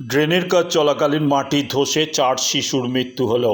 ড্রেনের কাজ চলাকালীন মাটি ধসে চার শিশুর মৃত্যু হল।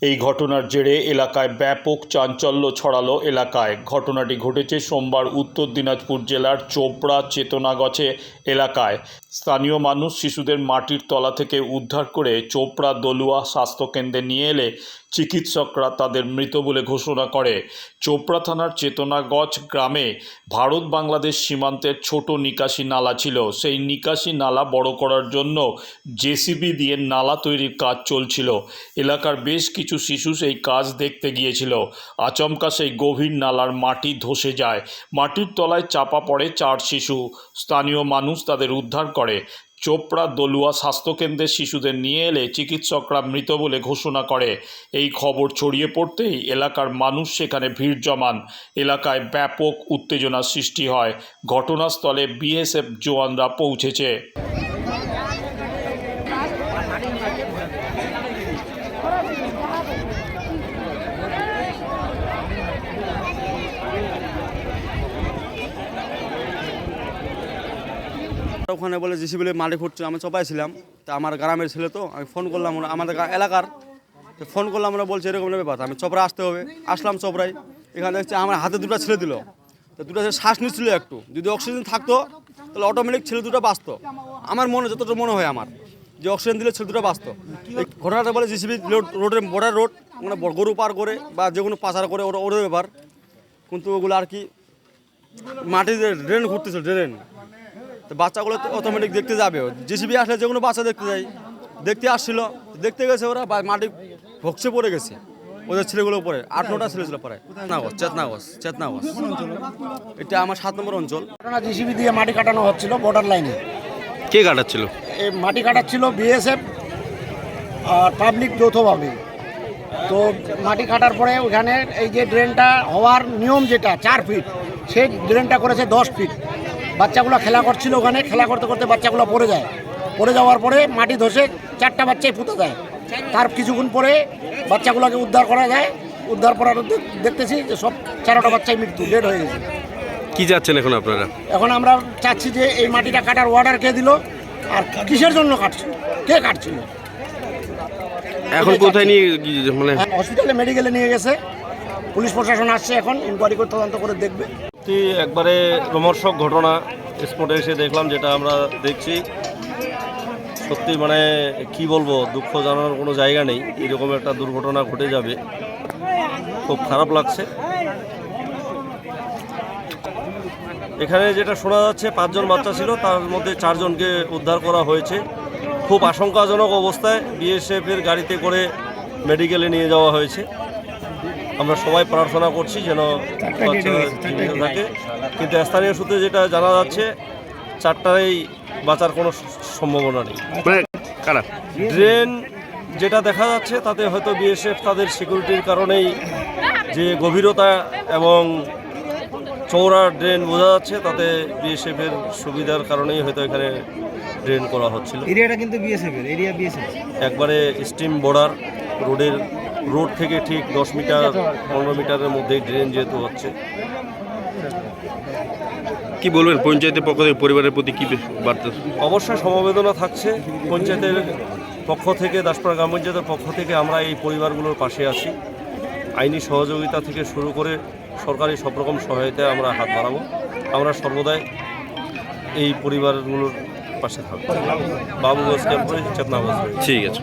এই ঘটনার জেরে এলাকায় ব্যাপক চাঞ্চল্য ছড়ালো এলাকায়। ঘটনাটি ঘটেছে সোমবার উত্তর দিনাজপুর জেলার চোপড়া চেতনাগছে এলাকায়। স্থানীয় মানুষ শিশুদের মাটির তলা থেকে উদ্ধার করে চোপড়া দলুয়া স্বাস্থ্যকেন্দ্রে নিয়ে এলে চিকিৎসকরা তাদের মৃত বলে ঘোষণা করে। চোপড়া থানার চেতনাগজ গ্রামে ভারত বাংলাদেশ সীমান্তের ছোট নিকাশি নালা ছিল। সেই নিকাশি নালা বড় করার জন্য জেসিবি দিয়ে নালা তৈরির কাজ চলছিল। এলাকার বেশ কিছু শিশু সেই কাজ দেখতে গিয়েছিল। আচমকা সেই গভীর নালার মাটি ধসে যায়। মাটির তলায় চাপা পড়ে চার শিশু। স্থানীয় মানুষ তাদের উদ্ধার করে। চোপড়া দলুয়া স্বাস্থ্যকেন্দ্রের শিশুদের নিয়ে এলে চিকিৎসকরা মৃত বলে ঘোষণা করে। এই খবর ছড়িয়ে পড়তেই এলাকার মানুষ সেখানে ভিড় জমান। এলাকায় ব্যাপক উত্তেজনার সৃষ্টি হয়। ঘটনাস্থলে বিএসএফ জওয়ানরা পৌঁছেছে। ওখানে বলে, জিসি বলে মাটি খুঁড়ছে আমি চপাই ছিলাম। তা আমার গ্রামের ছেলে তো, আমি ফোন করলাম ওরা- আমাদের এলাকার। তো ফোন করলাম ওরা, বলছে, এরকম ব্যাপার। আমি চপড়া আসতে হবে। আসলাম চপড়ায়। এখানে দেখছি আমার হাতে দুটো ছেলে দিল। তো দুটো ছেলে শ্বাস নিচ্ছিল একটু। যদি অক্সিজেন থাকতো, তাহলে অটোমেটিক ছেলে দুটো বাঁচতো। আমার মনে, যতটা মনে হয় আমার, যে অক্সিজেন দিলে ছেলে দুটো বাঁচতো। ঘটনাটা বলে জিসিবি রোডের বর্ডার রোড মানে গরু পার করে বা যে কোনো পাচার করে, ওরা ওদের ব্যাপার। কিন্তু ওগুলো আর কি, মাটিতে ড্রেন ঘুরতেছিল ড্রেন বাচ্চাগুলো তো অটোমেটিক দেখতে যাবে জিসিবি আসলে যে কোনো বাচ্চা দেখতে যাই দেখতে আসছিল দেখতে গেছে ওরা মাটি ভক্সে পড়ে গেছে। ওদের ছেলেগুলো পরে আট নটা ছেলে ছিল পরে চেতনাগজ চেতনাগজ চেতনাগজ এটা আমার সাত নম্বর অঞ্চল। জিসিবি দিয়ে মাটি কাটানো হচ্ছিল বর্ডার লাইনে কে কাটাচ্ছিল? এই মাটি কাটাচ্ছিল বিএসএফ আর পাবলিক যৌথভাবে। তো মাটি কাটার পরে ওখানে এই যে ড্রেনটা হওয়ার নিয়ম যেটা চার ফিট সেই ড্রেনটা করেছে দশ ফিট বাচ্চাগুলো খেলা করছিল ওখানে খেলা করতে করতে বাচ্চাগুলো পড়ে যায়। পড়ে যাওয়ার পরে মাটি ধসে চারটা বাচ্চাই পুঁতে যায় তার কিছুক্ষণ পরে বাচ্চাগুলোকে উদ্ধার করা যায়। উদ্ধার করার দেখ- দেখতেছি যে সব চারোটা বাচ্চাই মৃত্যু ডেড হয়ে গেছে। কী যাচ্ছেন এখন আপনারা? এখন আমরা চাচ্ছি যে এই মাটিটা কাটার অর্ডার কে দিল আর কিসের জন্য কাটছিল কে কাটছিল? এখন কোথায় নিয়ে মানে হসপিটালে মেডিকেলে নিয়ে গেছে। পুলিশ প্রশাসন আসছে এখন ইনকোয়ারি করে তদন্ত করে দেখবে। সত্যি একবারে রোমর্ষক ঘটনা স্পটে এসে দেখলাম, যেটা আমরা দেখছি। সত্যি মানে কি বলব, দুঃখ জানানোর কোনো জায়গা নেই। এরকম একটা দুর্ঘটনা ঘটে যাবে। খুব খারাপ লাগছে। এখানে যেটা শোনা যাচ্ছে, পাঁচজন বাচ্চা ছিল, তার মধ্যে চারজনকে উদ্ধার করা হয়েছে। খুব আশঙ্কাজনক অবস্থায় বিএসএফ এর গাড়িতে করে মেডিকেলে নিয়ে যাওয়া হয়েছে। আমরা সবাই প্রার্থনা করছি যেন জীবিত থাকে। কিন্তু স্থানীয় সূত্রে যেটা জানা যাচ্ছে চারটারেই বাঁচার কোনো সম্ভাবনা নেই। মানে ড্রেন যেটা দেখা যাচ্ছে তাতে হয়তো বিএসএফ তাদের সিকিউরিটির কারণেই যে গভীরতা এবং চৌড়া ড্রেন বোঝা যাচ্ছে তাতে বিএসএফ এর সুবিধার কারণেই হয়তো এখানে ড্রেন করা হচ্ছিল। এরিয়াটা কিন্তু বিএসএফ এরিয়া বিএসএফ। একবারে স্টিম বর্ডার রোডের রোড থেকে ঠিক দশ মিটার পনেরো মিটারের মধ্যে ড্রেন যেহেতু হচ্ছে। কি বলবেন পঞ্চায়েতের পক্ষ থেকে পরিবারের প্রতি কি বার্তা? অবশ্যই সমবেদনা থাকছে। পঞ্চায়েতের পক্ষ থেকে দাসপাড়া গ্রাম পঞ্চায়েতের পক্ষ থেকে আমরা এই পরিবারগুলোর পাশে আছি। আইনি সহযোগিতা থেকে শুরু করে সরকারি সব রকম সহায়তায় আমরা হাত বাড়াবো। আমরা সর্বদাই এই পরিবারগুলোর পাশে থাকব। বাবুগঞ্জ ক্যাম্পে চেতনাগঞ্জ ঠিক আছে।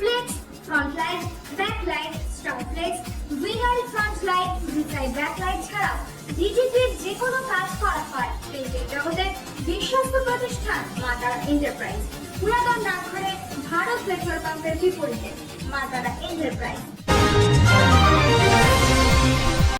flex front light back light, strong flex, winner front light ভিসাই back light ছাড়াও ডিজিটির যে কোনো কাজ করা হয় প্রিন্টিং জগতে বিশ্বস্ত প্রতিষ্ঠান মাতারা এন্টারপ্রাইজ পুরাতন ডাকঘরে ভারত পেট্রোল পাম্পের বিপরীতে মাতারা এন্টারপ্রাইজ